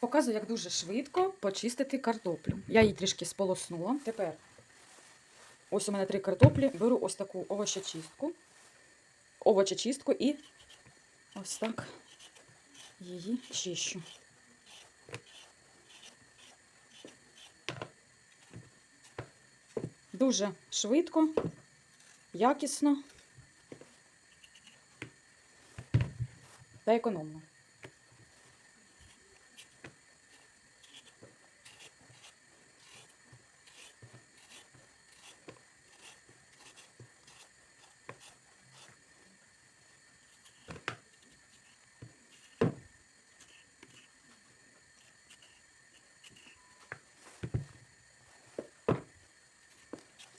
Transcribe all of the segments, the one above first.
Показую, як дуже швидко почистити картоплю. Я її трішки сполоснула. Тепер ось у мене три картоплі. Беру ось таку овочечистку, овочечистку і ось так її чищу. Дуже швидко, якісно та економно.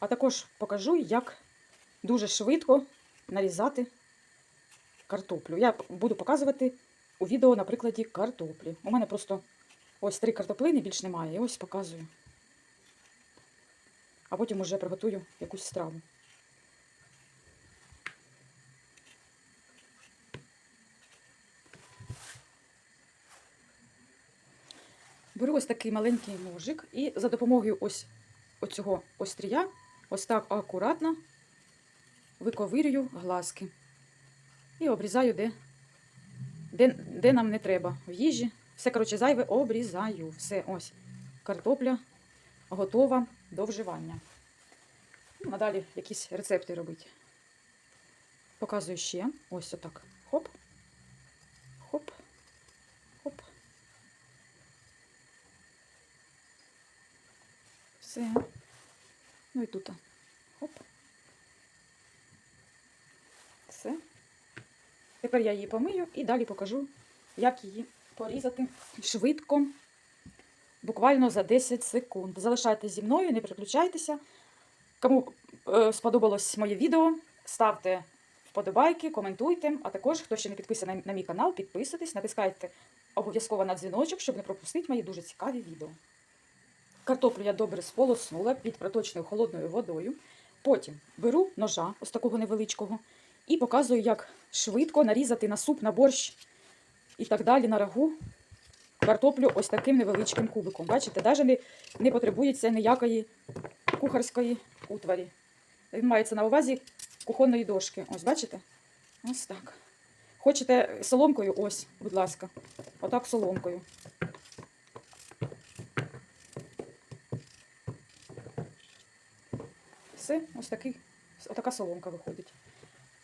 А також покажу, як дуже швидко нарізати картоплю. Я буду показувати у відео на прикладі картоплі. У мене просто ось три картоплини, більш немає. І ось показую. А потім уже приготую якусь страву. Беру ось такий маленький ножик і за допомогою ось оцього острія ось так акуратно виковирюю глазки. І обрізаю, де, де, де нам не треба в їжі. Все, коротше, зайве обрізаю. Все, ось. Картопля готова до вживання. Ну, Надалі якісь рецепти робити. Показую ще. Ось отак. Хоп. Хоп. Хоп. Все. Ну і тут. Хоп. Все. Тепер я її помию і далі покажу, як її порізати швидко, буквально за 10 секунд. Залишайтесь зі мною, не переключайтеся. Кому е, сподобалось моє відео, ставте вподобайки, коментуйте. А також, хто ще не підписаний на мій канал, підписуйтесь, натискайте обов'язково на дзвіночок, щоб не пропустити мої дуже цікаві відео. Картоплю я добре сполоснула під проточною холодною водою. Потім беру ножа, ось такого невеличкого, і показую, як швидко нарізати на суп, на борщ і так далі, на рагу картоплю ось таким невеличким кубиком. Бачите, навіть не, не потребується ніякої кухарської утварі. Він мається на увазі кухонної дошки. Ось, бачите? Ось так. Хочете соломкою? Ось, будь ласка. Отак соломкою. Все, ось такий, отака соломка виходить.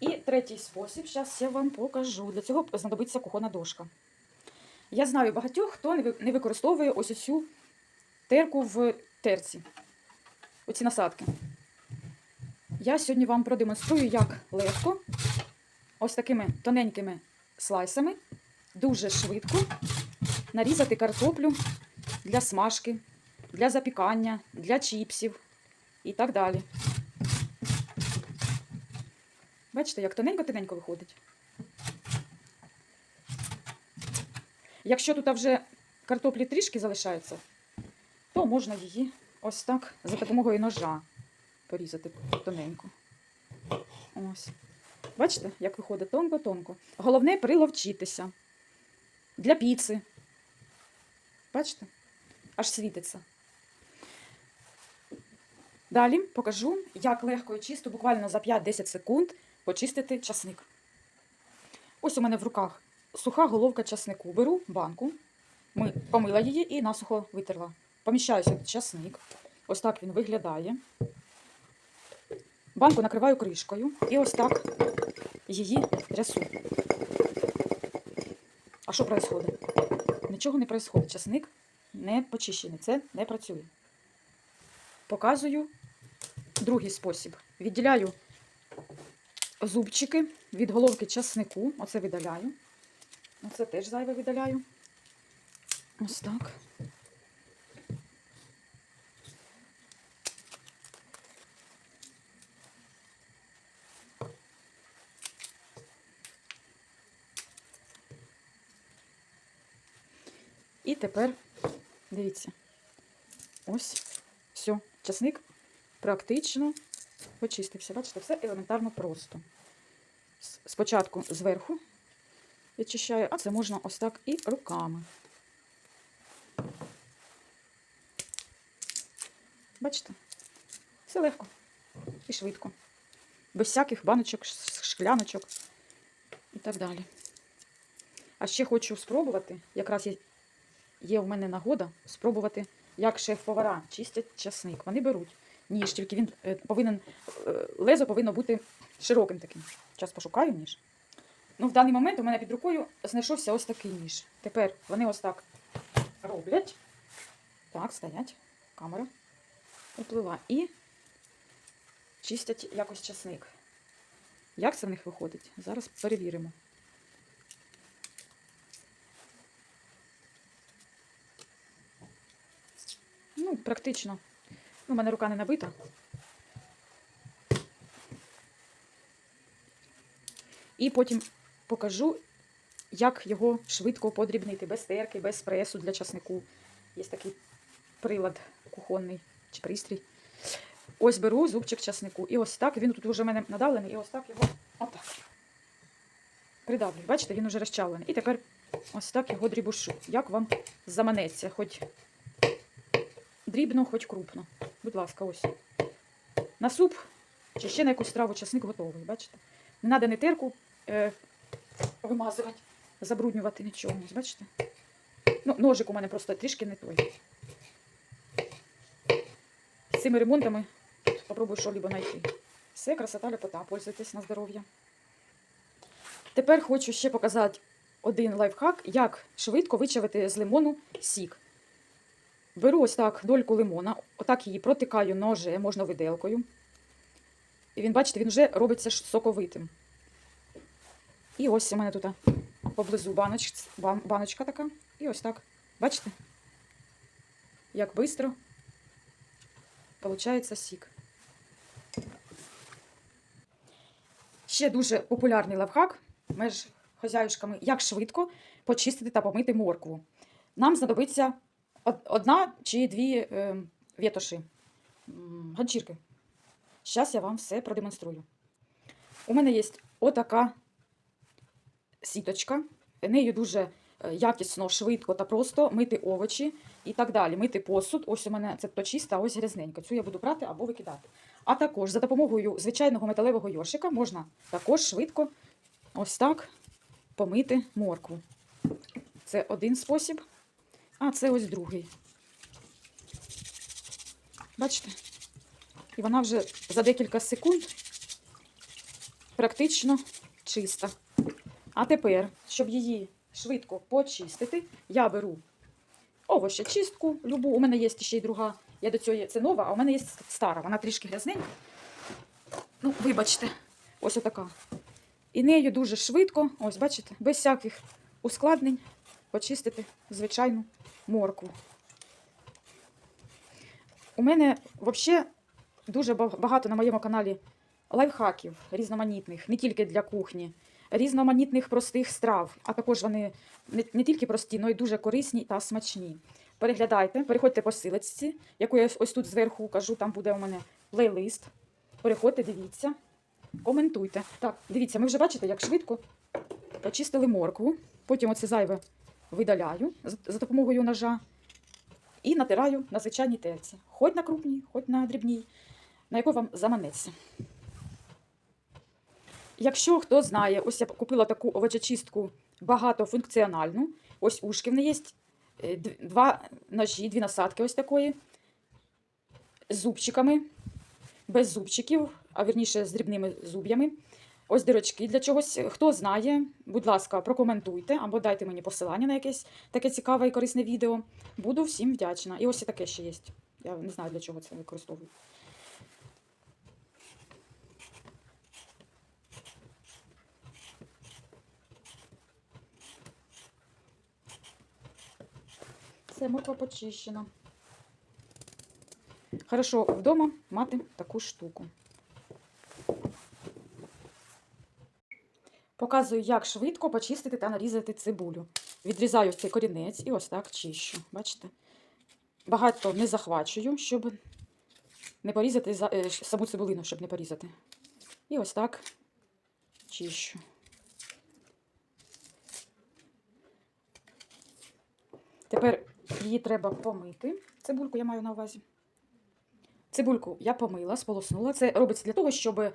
І третій спосіб, зараз я вам покажу. Для цього знадобиться кухонна дошка. Я знаю багатьох, хто не використовує ось цю терку в терці. Оці насадки. Я сьогодні вам продемонструю, як легко, ось такими тоненькими слайсами, дуже швидко нарізати картоплю для смажки, для запікання, для чіпсів і так далі. Бачите, як тоненько-тоненько виходить. Якщо тут вже картоплі трішки залишається, то можна її ось так за допомогою ножа порізати тоненько. Ось. Бачите, як виходить тонко-тонко. Головне приловчитися. Для піци. Бачите? Аж світиться. Далі покажу, як легко і чисто, буквально за 5-10 секунд почистити часник. Ось у мене в руках суха головка часнику. Беру банку, ми помила її і насухо витерла. Поміщаю сюди часник. Ось так він виглядає. Банку накриваю кришкою і ось так її трясу. А що відбувається? Нічого не відбувається. Часник не почищений. Це не працює. Показую другий спосіб. Відділяю зубчики від головки часнику. Оце видаляю. Оце теж зайве видаляю. Ось так. І тепер, дивіться, ось, все, часник практично почистився. Бачите, все елементарно просто. Спочатку зверху відчищаю, а це можна ось так і руками. Бачите? Все легко і швидко. Без всяких баночок, шкляночок і так далі. А ще хочу спробувати, якраз є, є у мене нагода спробувати, як шеф-повара чистять часник. Вони беруть ніж, тільки він е, повинен, е, лезо повинно бути широким таким. Зараз пошукаю ніж. Ну, в даний момент у мене під рукою знайшовся ось такий ніж. Тепер вони ось так роблять. Так, стоять. Камера уплила. І чистять якось часник. Як це в них виходить? Зараз перевіримо. Ну, практично. У мене рука не набита. І потім покажу, як його швидко подрібнити, без терки, без пресу для часнику. Є такий прилад кухонний чи пристрій. Ось беру зубчик часнику. І ось так, він тут вже в мене надавлений, і ось так його отак. Придавлюю. Бачите, він вже розчавлений. І тепер ось так його дрібушу. Як вам заманеться, хоч дрібно, хоч крупно. Будь ласка, ось. На суп чи ще на якусь страву часник готовий, бачите? Не треба не терку е, вимазувати, забруднювати нічого. Бачите? Ну, ножик у мене просто трішки не той. З цими ремонтами тут попробую що-либо знайти. Все, красота, ляпота, пользуйтесь на здоров'я. Тепер хочу ще показати один лайфхак, як швидко вичавити з лимону сік. Беру ось так дольку лимона, отак її протикаю ножем, можна виделкою. І він, бачите, він вже робиться соковитим. І ось у мене тут поблизу баноч, бан- баночка така. І ось так. Бачите? Як швидко получається сік. Ще дуже популярний лайфхак між хазяюшками, як швидко почистити та помити моркву. Нам знадобиться одна чи дві е, вєтоші, ганчірки. Зараз я вам все продемонструю. У мене є отака сіточка. Нею дуже е, якісно, швидко та просто мити овочі і так далі. Мити посуд. Ось у мене це то чиста, ось грязненька. Цю я буду брати або викидати. А також за допомогою звичайного металевого йоршика можна також швидко ось так помити моркву. Це один спосіб, а це ось другий. Бачите? І вона вже за декілька секунд практично чиста. А тепер, щоб її швидко почистити, я беру овощечистку, любу. У мене є ще й друга. Я до цього це нова, а у мене є стара. Вона трішки грязненька. Ну, вибачте, ось отака. І нею дуже швидко, ось бачите, без всяких ускладнень почистити звичайну моркву. У мене взагалі дуже багато на моєму каналі лайфхаків різноманітних, не тільки для кухні, різноманітних простих страв, а також вони не, не тільки прості, але й дуже корисні та смачні. Переглядайте, переходьте по силочці, яку я ось тут зверху кажу, там буде у мене плейлист. Переходьте, дивіться, коментуйте. Так, дивіться, ми вже бачите, як швидко почистили моркву. Потім оце зайве видаляю за, допомогою ножа і натираю на звичайній терці. Хоч на крупній, хоч на дрібній, на яку вам заманеться. Якщо хто знає, ось я купила таку овочечистку багатофункціональну. Ось ушки в неї є е, два ножі, дві насадки ось такої, з зубчиками, без зубчиків, а вірніше з дрібними зуб'ями. Ось дирочки для чогось. Хто знає, будь ласка, прокоментуйте або дайте мені посилання на якесь таке цікаве і корисне відео. Буду всім вдячна. І ось і таке ще є. Я не знаю, для чого це використовую. Все, морква почищена. Хорошо вдома мати таку штуку. Показую, як швидко почистити та нарізати цибулю. Відрізаю цей корінець і ось так чищу. Бачите? Багато не захвачую, щоб не порізати за- е, саму цибулину, щоб не порізати. І ось так чищу. Тепер Її треба помити. Цибульку я маю на увазі. Цибульку я помила, сполоснула. Це робиться для того, щоб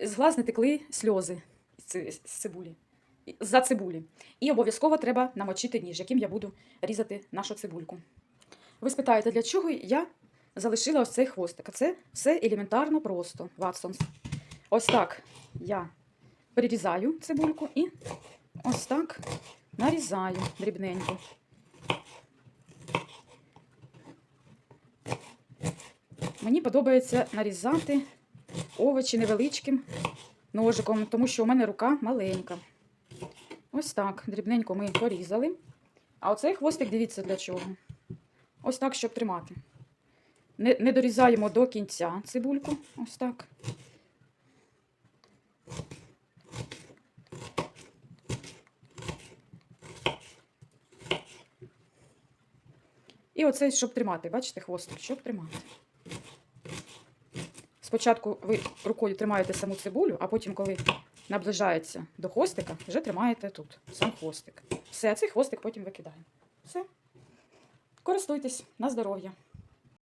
з глаз не текли сльози цибулі. За цибулі. І обов'язково треба намочити ніж, яким я буду різати нашу цибульку. Ви спитаєте, для чого я залишила ось цей хвостик? Це все елементарно просто, Ватсонс. Ось так я перерізаю цибульку і ось так нарізаю дрібненько. Мені подобається нарізати овочі невеличким ножиком, тому що у мене рука маленька. Ось так, дрібненько ми порізали. А оцей хвостик, дивіться для чого. Ось так, щоб тримати. Не, не дорізаємо до кінця цибульку. Ось так. І оцей, щоб тримати, бачите, хвостик, щоб тримати. Спочатку ви рукою тримаєте саму цибулю, а потім, коли наближається до хвостика, вже тримаєте тут сам хвостик. Все, цей хвостик потім викидаємо. Все. Користуйтесь на здоров'я.